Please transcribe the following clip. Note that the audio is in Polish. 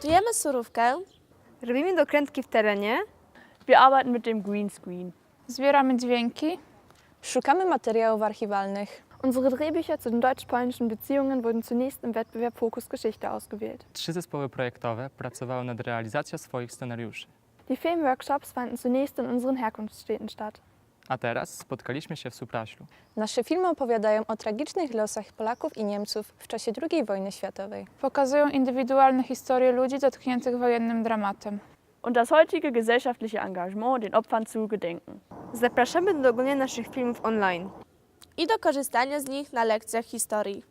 Montujemy surówkę, Robimy dokrętki w terenie. Wir arbeiten mit dem Greenscreen. Zbieramy dźwięki. Szukamy materiałów archiwalnych. Unsere Drehbücher zu den deutsch-polnischen Beziehungen wurden zunächst im Wettbewerb Fokus Geschichte ausgewählt. Trzy zespoły projektowe pracowały nad realizacją swoich scenariuszy. Die Filmworkshops fanden zunächst in unseren Herkunftsstädten statt. A teraz spotkaliśmy się w Supraślu. Nasze filmy opowiadają o tragicznych losach Polaków i Niemców w czasie II wojny światowej. Pokazują indywidualne historie ludzi dotkniętych wojennym dramatem. Und das heutige gesellschaftliche Engagement, den Opfern zu gedenken. Zapraszamy do oglądania naszych filmów online. i do korzystania z nich na lekcjach historii.